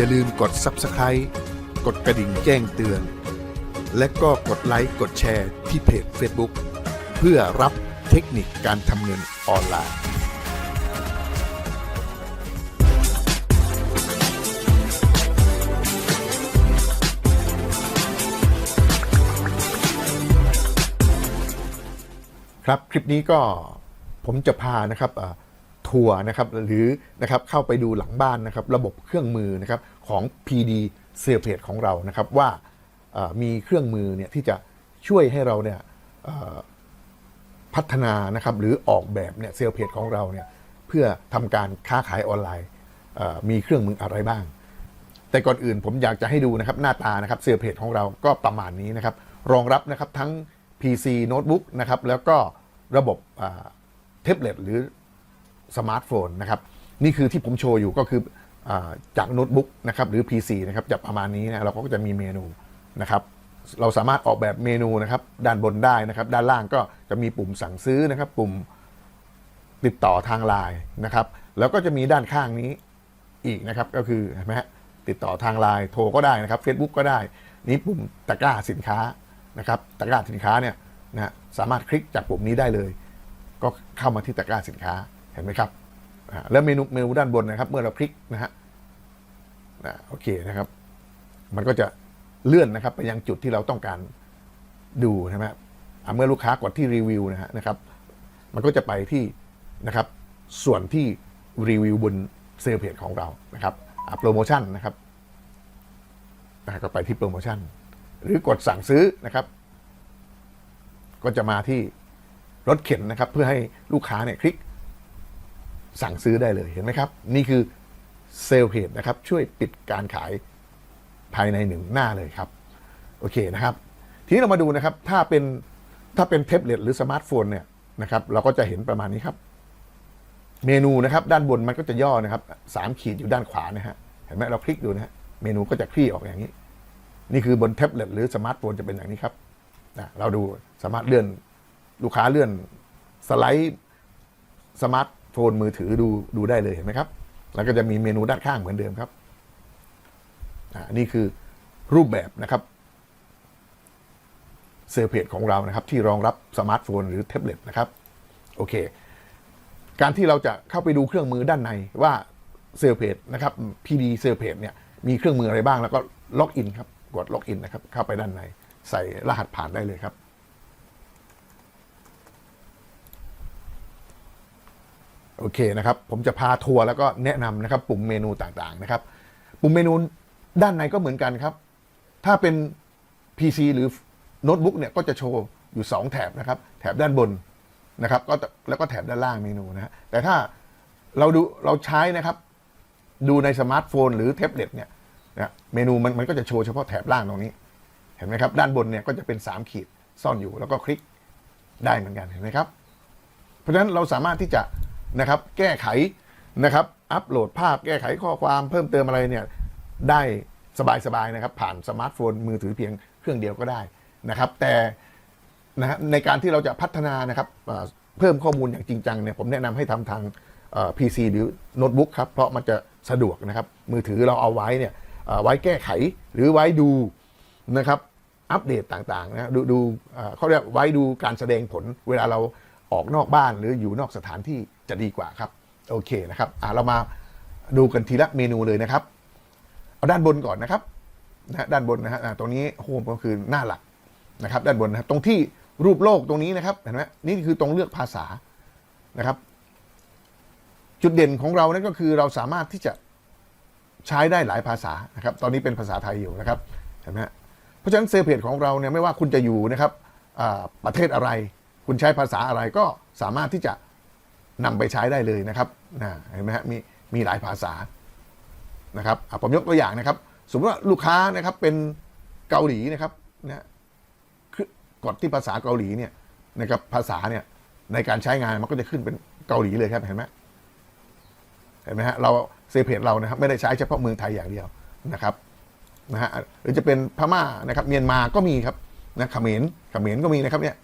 อย่าลืมกด Subscribe กดกระดิ่งแจ้งเตือน และก็กดไลค์กดแชร์ที่เพจ Facebook เพื่อรับเทคนิคการทำเงินออนไลน์ครับคลิปนี้ก็ผมจะพานะครับอ่า ทัวร์นะครับหรือนะครับเข้าไปดูหลังบ้านนะครับระบบเครื่องมือนะครับของ PD s a l e p a g e ของเรานะครับว่ามีเครื่องมือเนี่ยที่จะช่วยให้เราเนี่ยพัฒนานะครับหรือออกแบบเนี่ยเซลเพจของเราเนี่ยเพื่อทำการค้าขายออนไลน์มีเครื่องมืออะไรบ้าง แต่ก่อนอื่นผมอยากจะให้ดูนะครับหน้าตานะครับเซลเพจของเราก็ประมาณนี้นะครับรองรับนะครับทั้ง PC โน้ตบุ๊กนะครับแล้วก็ระบบเท็บเล็ตหรือ สมาร์ทโฟนนะครับนี่คือที่ผมโชว์อยู่ก็คืออจากโน้ตบุ๊กนะครับหรือ PC นะครับจะประมาณนี้นะเราก็จะมีเมนูนะครับเราสามารถออกแบบเมนูนะครับด้านบนได้นะครับ ด้านล่างก็จะมีปุ่มสั่งซื้อนะครับ ปุ่มติดต่อทางไลน์นะครับ แล้วก็จะมีด้านข้างนี้อีกนะครับ ก็คือเห็นไหมฮะติดต่อทางไลน์โทรก็ได้นะครับ Facebook ก็ได้ นี่ปุ่มตะกร้าสินค้านะครับตะกร้าสินค้าเนี่ยนะฮะสามารถคลิกจากปุ่มนี้ได้เลย ก็เข้ามาที่ตะกร้าสินค้า เห็นไหมครับแล้วเมนูเมนูด้านบนนะครับ เมื่อเราคลิกนะฮะนะโอเคนะครับ มันก็จะเลื่อนนะครับ ไปยังจุดที่เราต้องการดูใช่ไหมเมื่อลูกค้ากดที่รีวิวนะฮะนะครับ มันก็จะไปที่นะครับ ส่วนที่รีวิวบนเซลล์เพจของเรานะครับโปรโมชั่นนะครับนะก็ไปที่โปรโมชั่น หรือกดสั่งซื้อนะครับ ก็จะมาที่รถเข็นนะครับ เพื่อให้ลูกค้าเนี่ยคลิก สั่งซื้อได้เลยเห็นไหมครับ นี่คือเซลล์เพจนะครับ ช่วยปิดการขายภายในหนึ่งหน้าเลยครับ โอเคนะครับ ทีนี้เรามาดูนะครับ ถ้าเป็นถ้าเป็นแท็บเล็ตหรือสมาร์ทโฟนเนี่ยนะครับ เราก็จะเห็นประมาณนี้ครับ เมนูนะครับ ด้านบนมันก็จะย่อนะครับสามขีดอยู่ด้านขวานะฮะเห็นไหมเราคลิกดูนะฮะเมนูก็จะคลี่ออกอย่างนี้ นี่คือบนแท็บเล็ตหรือสมาร์ทโฟนจะเป็นอย่างนี้ครับนะเราดูสามารถเลื่อนลูกค้าเลื่อนสไลด์สมาร์ท โฟนมือถือดูดูได้เลยเห็นไหมครับ แล้วก็จะมีเมนูด้านข้างเหมือนเดิมครับอ่านี่คือรูปแบบนะครับเซลล์เพจของเรานะครับ ที่รองรับสมาร์ทโฟนหรือแท็บเล็ตนะครับ โอเค การที่เราจะเข้าไปดูเครื่องมือด้านในว่าเซลล์เพจนะครับ PD เซลล์เพจเนี่ยมีเครื่องมืออะไรบ้างแล้วก็ล็อกอินครับ กดล็อกอินนะครับ เข้าไปด้านใน ใส่รหัสผ่านได้เลยครับ โอเคนะครับ ผมจะพาทัวร์แล้วก็แนะนำนะครับ ปุ่มเมนูต่างๆนะครับ ปุ่มเมนูด้านในก็เหมือนกันครับ ถ้าเป็น PC หรือโน้ตบุ๊กเนี่ยก็จะโชว์อยู่ 2 แถบนะครับ แถบด้านบนนะครับก็แล้วก็แถบด้านล่างเมนูนะฮะแต่ถ้าเราดูเราใช้นะครับ ดูในสมาร์ทโฟนหรือแท็บเล็ตเนี่ยนะเมนูมันมันก็จะโชว์เฉพาะแถบล่างตรงนี้ เห็นไหมครับด้านบนเนี่ยก็จะเป็น 3 ขีดซ่อนอยู่แล้วก็คลิกได้เหมือนกันเห็นไหมครับ เพราะฉะนั้นเราสามารถที่จะ นะครับ แก้ไขนะครับ อัปโหลดภาพแก้ไขข้อความเพิ่มเติมอะไรเนี่ยได้สบายๆนะครับ ผ่านสมาร์ทโฟนมือถือเพียงเครื่องเดียวก็ได้นะครับ แต่นะในการที่เราจะพัฒนานะครับเพิ่มข้อมูลอย่างจริงจังเนี่ยผมแนะนำให้ทำทางเอ่อ PC หรือโน้ตบุ๊กครับ เพราะมันจะสะดวกนะครับ มือถือเราเอาไว้เนี่ยไว้แก้ไขหรือไว้ดูนะครับอัปเดตต่างๆนะดูดูเอ่อเขาเรียกไว้ดูการแสดงผลเวลาเรา ออกนอกบ้านหรืออยู่นอกสถานที่จะดีกว่าครับ โอเคนะครับอะเรามาดูกันทีละเมนูเลยนะครับ เอาด้านบนก่อนนะครับนะด้านบนนะฮะตรงนี้โฮมก็คือหน้าหลักนะครับ ด้านบนนะครับตรงที่รูปโลกตรงนี้นะครับเห็นไหมนี่คือตรงเลือกภาษานะครับ จุดเด่นของเรานั่นก็คือเราสามารถที่จะใช้ได้หลายภาษานะครับ ตอนนี้เป็นภาษาไทยอยู่นะครับเห็นไหมเพราะฉะนั้นเซลล์เพจของเราเนี่ยไม่ว่าคุณจะอยู่นะครับอ่าประเทศอะไร คุณใช้ภาษาอะไรก็สามารถที่จะนำไปใช้ได้เลยนะครับนะเห็นไหมฮะมีมีหลายภาษานะครับผมยกตัวอย่างนะครับ สมมติว่าลูกค้านะครับเป็นเกาหลีนะครับนะกดที่ภาษาเกาหลีเนี่ยนะครับภาษาเนี่ยในการใช้งานมันก็จะขึ้นเป็นเกาหลีเลยครับเห็นไหมเห็นไหมฮะเราเซลล์เพจเรานะครับไม่ได้ใช้เฉพาะเมืองไทยอย่างเดียวนะครับนะฮะหรือจะเป็นพม่านะครับเมียนมาก็มีครับนะเขมรเขมรก็มีนะครับเนี่ย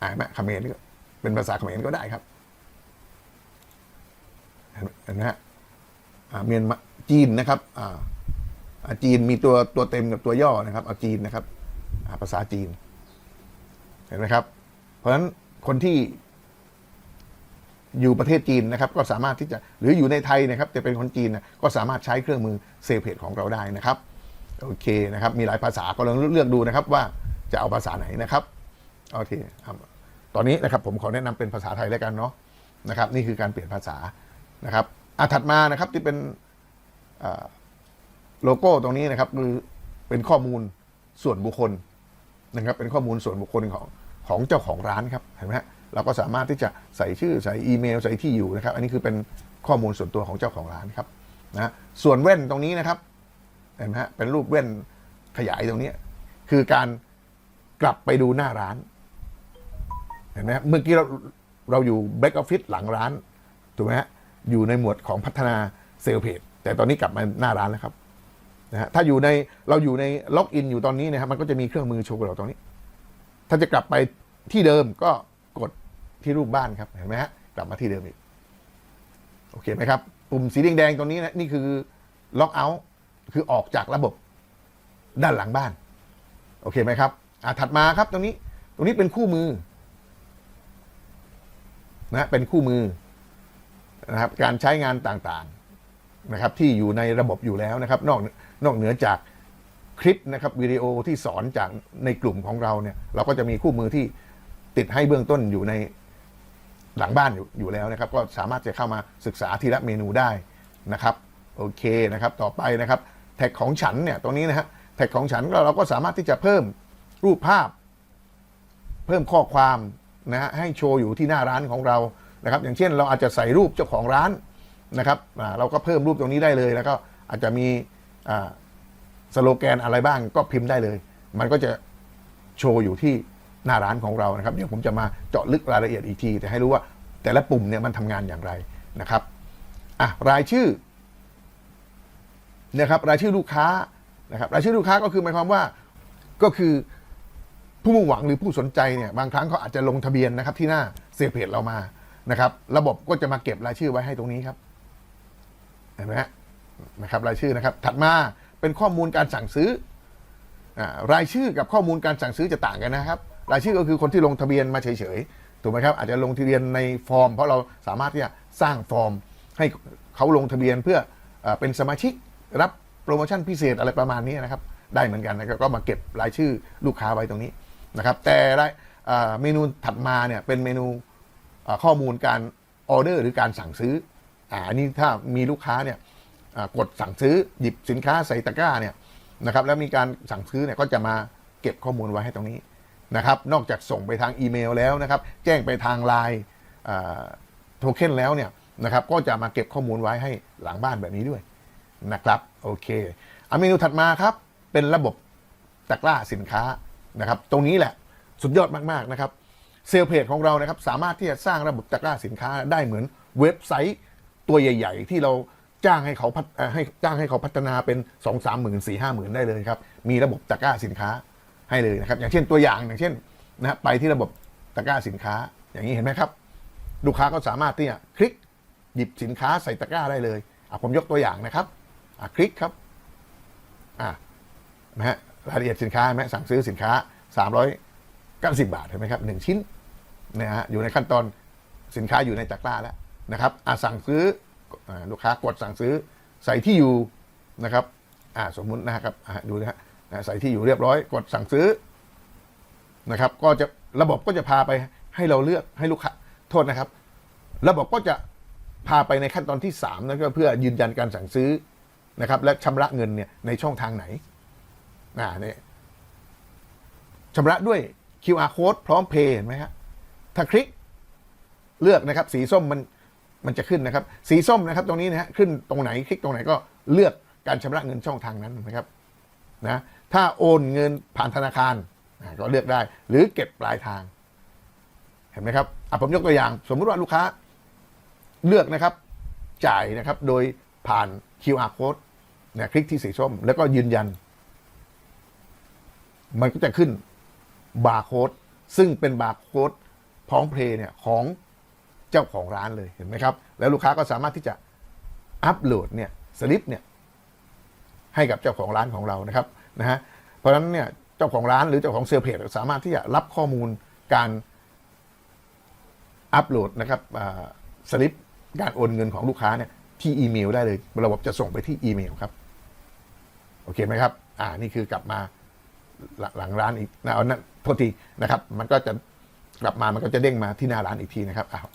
อ่านไหมเขมรก็เป็นภาษาเขมรก็ได้ครับเห็นไหมฮะเมียนมาจีนนะครับอ่าจีนมีตัวตัวเต็มกับตัวย่อนะครับเอาจีนนะครับภาษาจีน เห็นไหมครับ เพราะฉะนั้นคนที่อยู่ประเทศจีนนะครับ ก็สามารถที่จะหรืออยู่ในไทยนะครับจะเป็นคนจีนนะก็สามารถใช้เครื่องมือเซลเพจของเราได้นะครับ โอเคนะครับ มีหลายภาษาก็ลองเลือกดูนะครับว่าจะเอาภาษาไหนนะครับ โอเคครับตอนนี้นะครับผมขอแนะนำเป็นภาษาไทยแล้วกันเนาะนะครับ นี่คือการเปลี่ยนภาษานะครับอะถัดมานะครับที่เป็นโลโก้ตรงนี้นะครับคือเป็นข้อมูลส่วนบุคคลนะครับ เป็นข้อมูลส่วนบุคคลของของเจ้าของร้านครับเห็นไหมฮะเราก็สามารถที่จะใส่ชื่อใส่อีเมลใส่ที่อยู่นะครับ อันนี้คือเป็นข้อมูลส่วนตัวของเจ้าของร้านครับนะส่วนแว่นตรงนี้นะครับเห็นไหมฮะเป็นรูปแว่นขยายตรงนี้ คือการกลับไปดูหน้าร้าน ห็นไหมเมื่อกี้เราเราอยู่แบ็กออฟฟิศหลังร้านถูกไหมฮะอยู่ในหมวดของพัฒนาเซลล์เพจแต่ตอนนี้กลับมาหน้าร้านแล้วครับนะฮะถ้าอยู่ในเราอยู่ในล็อกอินอยู่ตอนนี้นะครับมันก็จะมีเครื่องมือโชว์กับเราตรงนี้ ถ้าจะกลับไปที่เดิมก็กดที่รูปบ้านครับเห็นไหมฮะกลับมาที่เดิมอีกโอเคไหมครับปุ่มสีแดงๆตรงนี้นะนี่คือล็อกเอาท์คือออกจากระบบด้านหลังบ้าน โอเคไหมครับอะถัดมาครับตรงนี้ตรงนี้เป็นคู่มือ นะเป็นคู่มือนะครับการใช้งานต่างๆนะครับที่อยู่ในระบบอยู่แล้วนะครับ นอกนอกเหนือจากคลิปนะครับวิดีโอที่สอนจากในกลุ่มของเราเนี่ยเราก็จะมีคู่มือที่ติดให้เบื้องต้นอยู่ในหลังบ้านอยู่อยู่แล้วนะครับ ก็สามารถจะเข้ามาศึกษาทีละเมนูได้นะครับโอเคนะครับต่อไปนะครับแท็กของฉันเนี่ยตรงนี้นะฮะแท็กของฉันเราเราก็สามารถที่จะเพิ่มรูปภาพ เพิ่มข้อความ นะฮะให้โชว์อยู่ที่หน้าร้านของเรานะครับ อย่างเช่นเราอาจจะใส่รูปเจ้าของร้านนะครับเราก็เพิ่มรูปตรงนี้ได้เลยแล้วก็อาจจะมีสโลแกนอะไรบ้างก็พิมพ์ได้เลย มันก็จะโชว์อยู่ที่หน้าร้านของเรานะครับเดี๋ยวผมจะมาเจาะลึกรายละเอียดอีกที แต่ให้รู้ว่าแต่ละปุ่มเนี่ยมันทำงานอย่างไรนะครับอะรายชื่อนะครับรายชื่อลูกค้านะครับรายชื่อลูกค้าก็คือหมายความว่าก็คือ ผู้มุ่งหวังหรือผู้สนใจเนี่ยบางครั้งเขาอาจจะลงทะเบียนนะครับที่หน้าเซเพจเรามานะครับ ระบบก็จะมาเก็บรายชื่อไว้ให้ตรงนี้ครับเห็นไหมฮะนะครับรายชื่อนะครับ ถัดมาเป็นข้อมูลการสั่งซื้ออรายชื่อกับข้อมูลการสั่งซื้อจะต่างกันนะครับ รายชื่อก็คือคนที่ลงทะเบียนมาเฉยๆถูกไหมครับอาจจะลงทะเบียนในฟอร์ม เพราะเราสามารถที่จะสร้างฟอร์ม ให้เขาลงทะเบียนเพื่อออเป็นสมาชิกรับโปรโมชั่นพิเศษอะไรประมาณนี้นะครับ ได้เหมือนกันนะครับก็มาเก็บรายชื่อลูกค้าไว้ตรงนี้ นะครับ แต่รายเมนูถัดมาเนี่ยเป็นเมนูข้อมูลการออเดอร์หรือการสั่งซื้ออ่าอันนี้ถ้ามีลูกค้าเนี่ยกดสั่งซื้อหยิบสินค้าใส่ตะกร้าเนี่ยนะครับแล้วมีการสั่งซื้อเนี่ยก็จะมาเก็บข้อมูลไว้ให้ตรงนี้นะครับ นอกจากส่งไปทางอีเมลแล้วนะครับ แจ้งไปทางไลน์โทเค็นแล้วเนี่ยนะครับ ก็จะมาเก็บข้อมูลไว้ให้หลังบ้านแบบนี้ด้วยนะครับ โอเคอเมนูถัดมาครับ เป็นระบบตะกร้าสินค้า นะครับ ตรงนี้แหละสุดยอดมาก ๆ นะครับ เซลเพจของเรานะครับสามารถที่จะสร้างระบบตะกร้าสินค้าได้เหมือนเว็บไซต์ตัวใหญ่ ๆ ที่เราจ้างให้เขาพัฒเอ่อให้จ้างให้เขาพัฒนาเป็น2องสามหมื่นสี่ห้าหมื่นได้เลยครับ มีระบบตะกร้าสินค้าให้เลยนะครับ อย่างเช่นตัวอย่างอย่างเช่นนะฮะไปที่ระบบตะกร้าสินค้า อย่างนี้เห็นไหมครับ ลูกค้าก็สามารถที่จะคลิกหยิบสินค้าใส่ตะกร้าได้เลยอะผมยกตัวอย่างนะครับอะคลิกครับอะนะฮะ รายละเอียดสินค้าไหมสั่งซื้อสินค้า 390 บาทเห็นไหมครับหนึ่งชิ้นนะฮะอยู่ในขั้นตอนสินค้าอยู่ในตะกร้าแล้วนะครับอะสั่งซื้อลูกค้ากดสั่งซื้อใส่ที่อยู่นะครับอ่าสมมุตินะครับดูนะฮะใส่ที่อยู่เรียบร้อย กดสั่งซื้อนะครับ ก็จะระบบก็จะพาไปให้เราเลือกให้ลูกค้าโทษนะครับ ระบบก็จะพาไปในขั้นตอนที่ 3 นั่นก็เพื่อยืนยันการสั่งซื้อนะครับ และชำระเงินเนี่ยในช่องทางไหน อ่าเนี่ยชำระด้วย QR code พร้อมเพย์เห็นไหมครับถ้าคลิกเลือกนะครับ สีส้มมันมันจะขึ้นนะครับ สีส้มนะครับ ตรงนี้นะฮะขึ้นตรงไหนคลิกตรงไหนก็เลือกการชำระเงินช่องทางนั้นนะครับนะถ้าโอนเงินผ่านธนาคารก็เลือกได้ หรือเก็บปลายทาง เห็นไหมครับอะผมยกตัวอย่าง สมมุติว่าลูกค้าเลือกนะครับ จ่ายนะครับโดยผ่าน QR code เนี่ยคลิกที่สีส้ม แล้วก็ยืนยัน มันก็จะขึ้นบาร์โค้ดซึ่งเป็นบาร์โค้ดพร้อมเพลย์เนี่ยของเจ้าของร้านเลยเห็นไหมครับ แล้วลูกค้าก็สามารถที่จะอัปโหลดเนี่ยสลิปเนี่ยให้กับเจ้าของร้านของเรานะครับนะฮะเพราะฉะนั้นเนี่ยเจ้าของร้านหรือเจ้าของเซลล์เพจสามารถที่จะรับข้อมูลการอัปโหลดนะครับสลิปการโอนเงินของลูกค้าเนี่ยที่อีเมลได้เลย ระบบจะส่งไปที่อีเมลครับ โอเคไหมครับ อ่า นี่คือกลับมา หลังหลังร้านอีกนะเอานั่นโทษทีนะครับ มันก็จะกลับมามันก็จะเด้งมาที่หน้าร้านอีกทีนะครับอ้าว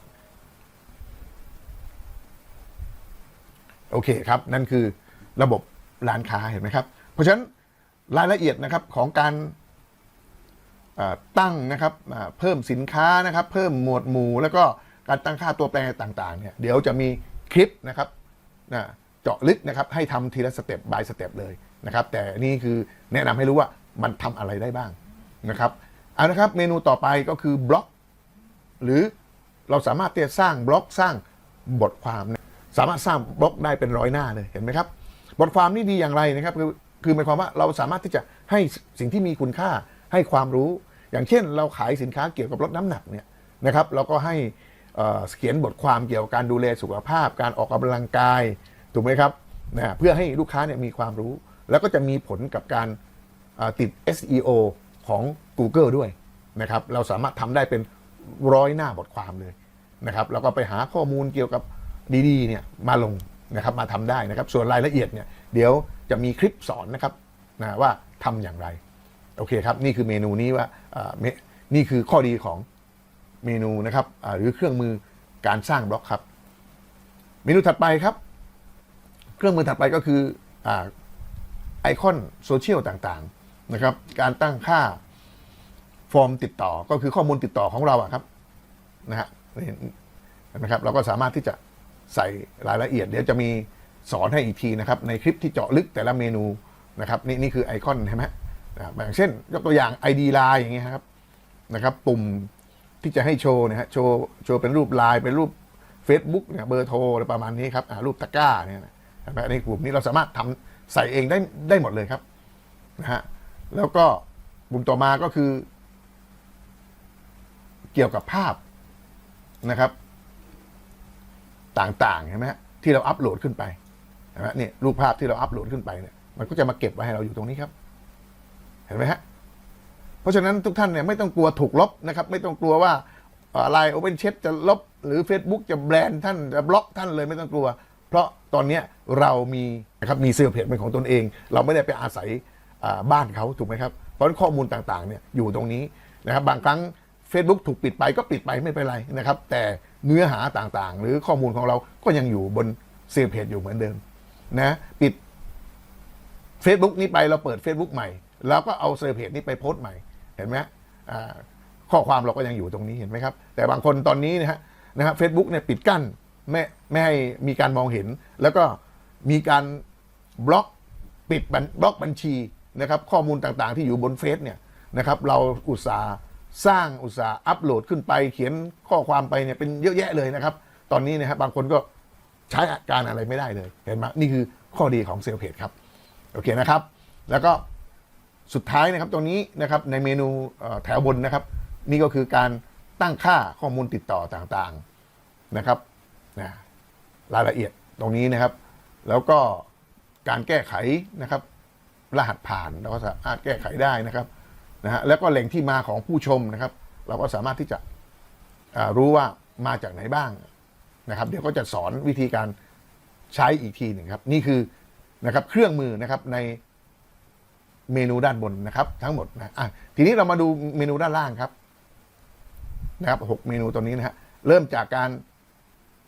โอเคครับ นั่นคือระบบร้านค้าเห็นไหมครับ เพราะฉะนั้นรายละเอียดนะครับของการตั้งนะครับเพิ่มสินค้านะครับ เพิ่มหมวดหมู่แล้วก็การตั้งค่าตัวแปรต่างๆเนี่ยเดี๋ยวจะมีคลิปนะครับเจาะลึกนะครับให้ทำทีละสเต็ปบายสเต็ปเลยนะครับ แต่นี่คือแนะนำให้รู้ว่า มันทำอะไรได้บ้างนะครับเอานะครับเมนูต่อไปก็คือบล็อก หรือเราสามารถที่จะสร้างบล็อกสร้างบทความ สามารถสร้างบล็อกได้เป็นร้อยหน้าเลยเห็นไหมครับ บทความนี่ดีอย่างไรนะครับคือคือหมายความว่าเราสามารถที่จะให้สิ่งที่มีคุณค่าให้ความรู้ อย่างเช่น เราขายสินค้าเกี่ยวกับลดน้ำหนักเนี่ยนะครับเราก็ให้เเขียนบทความเกี่ยวกับการดูแลสุขภาพ การออกกำลังกายถูกไหมครับนะเพื่อให้ลูกค้าเนี่ยมีความรู้ แล้วก็จะมีผลกับการ ติด SEO ของ Google ด้วยนะครับเราสามารถทำได้เป็นร้อยหน้าบทความเลยนะครับแล้วก็ไปหาข้อมูลเกี่ยวกับดีๆเนี่ยมาลงนะครับมาทำได้นะครับส่วนรายละเอียดเนี่ยเดี๋ยวจะมีคลิปสอนนะครับนะว่าทำอย่างไรโอเคครับนี่คือเมนูนี้ว่านี่คือข้อดีของเมนูนะครับหรือเครื่องมือการสร้างบล็อกครับ เมนูถัดไปครับ เครื่องมือถัดไปก็คืออไอคอนโซเชียลต่างๆ นะครับ การตั้งค่าฟอร์มติดต่อก็คือข้อมูลติดต่อของเราอะครับนะฮะนะครับ เราก็สามารถที่จะใส่รายละเอียด เดี๋ยวจะมีสอนให้อีกทีนะครับ ในคลิปที่เจาะลึกแต่ละเมนูนะครับ นี่นี่คือไอคอนใช่ไหมนะอย่างเช่น ยกตัวอย่าง ID Line อย่างเงี้ยครับนะครับ ปุ่มที่จะให้โชว์นะฮะโชว์โชว์เป็นรูปไลน์เป็นรูป Facebook เนี่ยเบอร์โทรอะไรประมาณนี้ครับรูปตะกร้าเนี่ยนะเห็นไหมในกลุ่มนี้เราสามารถทำใส่เองได้ได้หมดเลยครับนะฮะ แล้วก็ปุ่มต่อมาก็คือ เกี่ยวกับภาพนะครับ ต่างๆเห็นไหมฮะที่เราอัปโหลดขึ้นไปเห็นไหมนี่รูปภาพที่เราอัปโหลดขึ้นไปเนี่ยมันก็จะมาเก็บไว้ให้เราอยู่ตรงนี้ครับ เห็นไหมฮะเพราะฉะนั้นทุกท่านเนี่ยไม่ต้องกลัวถูกลบนะครับ ไม่ต้องกลัวว่าไลน์โอเ n นเช t จะลบ หรือ Facebook จะแบนท่านจะบล็อกท่านเลยไม่ต้องกลัว เพราะตอนนี้เรามีนะครับมีเซลล์เพจเป็นของตนเอง เราไม่ได้ไปอาศัย บ้านเขาถูกไหมครับ เพราะฉะนั้นข้อมูลต่างๆเนี่ยอยู่ตรงนี้นะครับบางครั้ง Facebook ถูกปิดไปก็ปิดไปไม่เป็นไรนะครับ แต่เนื้อหาต่างๆ หรือข้อมูลของเราก็ยังอยู่บนเซลล์เพจอยู่เหมือนเดิมนะปิด Facebook นี้ไปเราเปิด Facebook ใหม่ แล้วก็เอาเซอร์เพจนี้ไปโพสต์ใหม่เห็นไหมข้อความเราก็ยังอยู่ตรงนี้เห็นไหมครับ แต่บางคนตอนนี้นะฮะนะฮะเฟซบุ๊กเนี่ยปิดกั้นไม่ไม่ให้มีการมองเห็น แล้วก็มีการบล็อกปิดบล็อกบัญชี นะครับข้อมูลต่างๆ ที่อยู่บนเฟซเนี่ยนะครับเราอุตสาห์สร้างอุตสาห์อัปโหลดขึ้นไป เขียนข้อความไปเนี่ยเป็นเยอะแยะเลยนะครับ ตอนนี้นะครับบางคนก็ใช้การอะไรไม่ได้เลยเห็นไหมนี่คือข้อดีของเซลล์เพจครับโอเคนะครับ แล้วก็สุดท้ายนะครับตรงนี้นะครับในเมนูแถวบนนะครับ นี่ก็คือการตั้งค่าข้อมูลติดต่อต่างๆนะครับนะรายละเอียดตรงนี้นะครับ แล้วก็การแก้ไขนะครับ รหัสผ่านเราก็สามารถแก้ไขได้นะครับนะฮะแล้วก็แหล่งที่มาของผู้ชมนะครับ เราก็สามารถที่จะรู้ว่ามาจากไหนบ้างนะครับ เดี๋ยวก็จะสอนวิธีการใช้อีกทีหนึ่งครับ นี่คือนะครับเครื่องมือนะครับในเมนูด้านบนนะครับ ทั้งหมดนะะทีนี้เรามาดูเมนูด้านล่างครับนะครับหกเมนูตัวนี้นะฮะเริ่มจากการ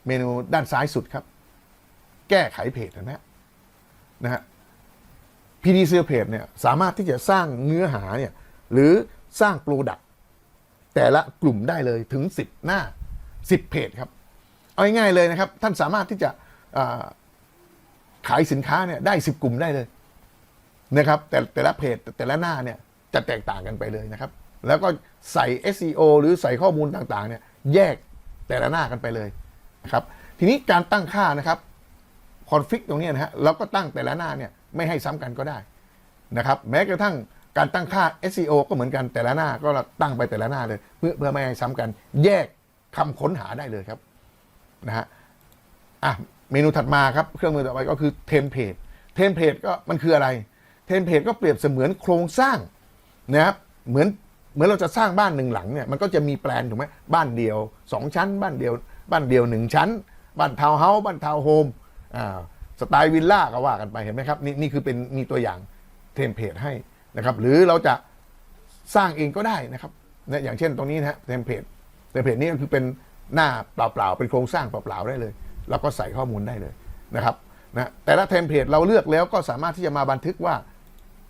เมนูด้านซ้ายสุดครับ แก้ไขเพจนไหมฮะนะฮะ PD s e l Page เนี่ยสามารถที่จะสร้างเนื้อหาเนี่ยหรือสร้างโปรดักต์แต่ละกลุ่มได้เลยถึง 10 หน้า 10 เพจครับ เอาง่ายๆเลยนะครับ ท่านสามารถที่จะขายสินค้าเนี่ยได้ 10 กลุ่มได้เลยนะครับ แต่แต่ละเพจแต่ละหน้าเนี่ยจะแตกต่างกันไปเลยนะครับ แล้วก็ใส่ SEO หรือใส่ข้อมูลต่างๆเนี่ยแยกแต่ละหน้ากันไปเลยนะครับ ทีนี้การตั้งค่านะครับ คอนฟิกตรงนี้นะฮะเราก็ตั้งแต่ละหน้าเนี่ยไม่ให้ซ้ำกันก็ได้นะครับแม้กระทั่งการตั้งค่า SEO ก็เหมือนกันแต่ละหน้าก็ตั้งไปแต่ละหน้าเลย เพื่อเพื่อไม่ให้ซ้ำกัน แยกคำค้นหาได้เลยครับนะฮะอะเมนูถัดมาครับเครื่องมือต่อไปก็คือเทมเพลตเทมเพลตก็มันคืออะไรเทมเพลตก็เปรียบเสมือนโครงสร้างนะครับเหมือนเหมือนเราจะสร้างบ้านหนึ่งหลังเนี่ยมันก็จะมีแปลนถูกไหมบ้านเดียวสองชั้น บ้านเดียว บ้านเดียวหนึ่งชั้น บ้านทาวน์เฮาส์บ้านทาวน์โฮม สไตล์วิลล่าก็ว่ากันไปเห็นไหมครับนี่นี่คือเป็นมีตัวอย่างเทมเพลตให้นะครับ หรือเราจะสร้างเองก็ได้นะครับนี่ยอย่างเช่นตรงนี้นะเทมเพลตเทมเพลตนี่ก็คือเป็นหน้าเปล่าๆเป็นโครงสร้างเปล่าๆได้เลยเราก็ใส่ข้อมูลได้เลยนะครับนะแต่ละเทมเพลตเราเลือกแล้วก็สามารถที่จะมาบันทึกว่า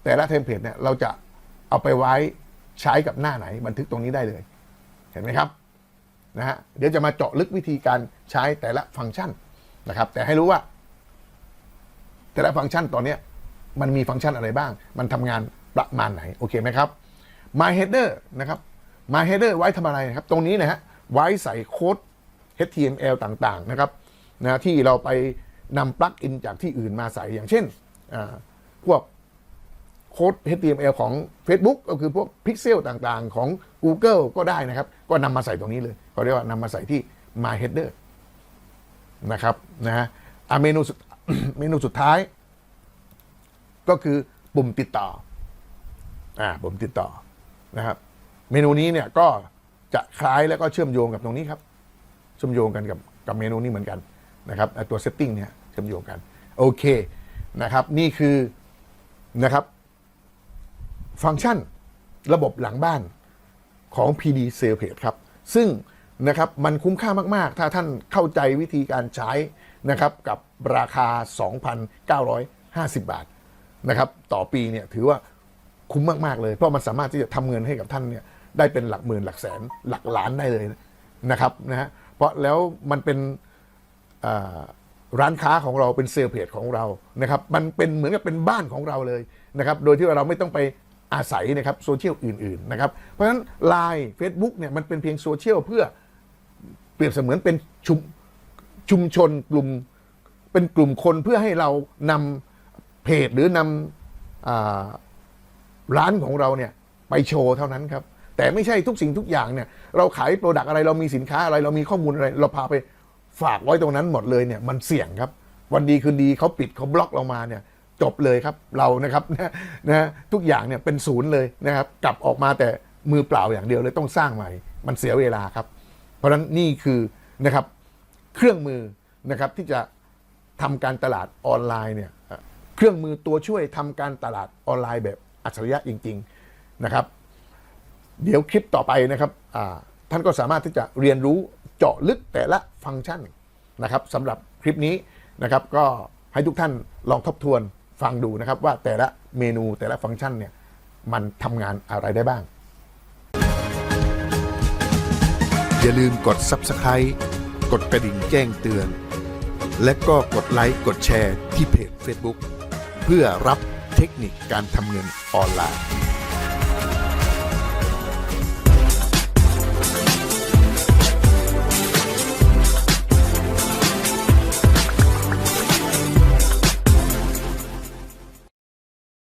แต่ละเทมเพลตเนี่ยเราจะเอาไปไว้ใช้กับหน้าไหนบันทึกตรงนี้ได้เลย เห็นไหมครับนะฮะเดี๋ยวจะมาเจาะลึกวิธีการใช้แต่ละฟังก์ชันนะครับ แต่ให้รู้ว่า แต่ละฟังก์ชันตอนนี้มันมีฟังก์ชันอะไรบ้าง มันทำงานประมาณไหน โอเคไหมครับ My Header นะครับ My Header ไว้ทำอะไรครับ ตรงนี้นะฮะ ไว้ใส่โค้ด HTML ต่างๆ นะครับนะที่เราไปนำปลั๊กอินจากที่อื่นมาใส่อย่างเช่น พวกโค้ด HTML ของ Facebook ก็คือพวกพิกเซลต่างๆ ของ Google ก็ได้นะครับ ก็นำมาใส่ตรงนี้เลยเขาเรียกว่านำมาใส่ที่ My Header นะครับนะฮะอะเมนูสุด เมนูสุดท้าย ก็คือปุ่มติดต่อ อ่า ปุ่มติดต่อนะครับ เมนูนี้เนี่ยก็จะคล้ายแล้วก็เชื่อมโยงกับตรงนี้ครับ เชื่อมโยงกันกับกับเมนูนี้เหมือนกันนะครับตัว setting เนี่ยเชื่อมโยงกัน โอเคนะครับ นี่คือนะครับ ฟังก์ชันระบบหลังบ้านของ PD Sale Page ครับ ซึ่งนะครับมันคุ้มค่ามาก ๆ ถ้าท่านเข้าใจวิธีการใช้ นะครับกับราคา 2,950 บาทนะครับต่อปีเนี่ยถือว่าคุ้มมาก ๆ เลย เพราะมันสามารถที่จะทำเงินให้กับท่านเนี่ยได้เป็นหลักหมื่นหลักแสนหลักล้านได้เลยนะครับนะฮะเพราะแล้วมันเป็นร้านค้าของเราเป็นเซลล์เพจของเรานะครับมันเป็นเหมือนกับเป็นบ้านของเราเลยนะครับโดยที่เราไม่ต้องไปอาศัยนะครับโซเชียลอื่นๆนะครับเพราะฉะนั้น Line Facebook เนี่ยมันเป็นเพียงโซเชียลเพื่อเปรียบเสมือนเป็นชุม ชุมชนกลุ่มเป็นกลุ่มคนเพื่อให้เรานำเพจหรือนำอ่าร้านของเราเนี่ยไปโชว์เท่านั้นครับ แต่ไม่ใช่ทุกสิ่งทุกอย่างเนี่ย เราขายโปรดักอะไรเรามีสินค้าอะไรเรามีข้อมูลอะไร เราพาไปฝากไว้ตรงนั้นหมดเลยเนี่ยมันเสี่ยงครับ วันดีคืนดีเขาปิดเขาบล็อกเรามาเนี่ยจบเลยครับเรานะครับนะนะทุกอย่างเนี่ยเป็นศูนย์เลยนะครับ กลับออกมาแต่มือเปล่าอย่างเดียวเลยต้องสร้างใหม่ มันเสียเวลาครับ เพราะฉะนั้นนี่คือนะครับ เครื่องมือนะครับที่จะทำการตลาดออนไลน์เนี่ยเครื่องมือตัวช่วยทำการตลาดออนไลน์แบบอัจฉริยะจริง ๆนะครับ เดี๋ยวคลิปต่อไปนะครับท่านก็สามารถที่จะเรียนรู้เจาะลึกแต่ละฟังก์ชันนะครับสำหรับคลิปนี้นะครับ ก็ให้ทุกท่านลองทบทวนฟังดูนะครับ ว่าแต่ละเมนูแต่ละฟังก์ชันเนี่ยมันทำงานอะไรได้บ้าง อย่าลืมกด Subscribe กดกระดิ่งแจ้งเตือน และก็กดไลค์กดแชร์ที่เพจ Facebook เพื่อรับเทคนิคการทำเงินออนไลน์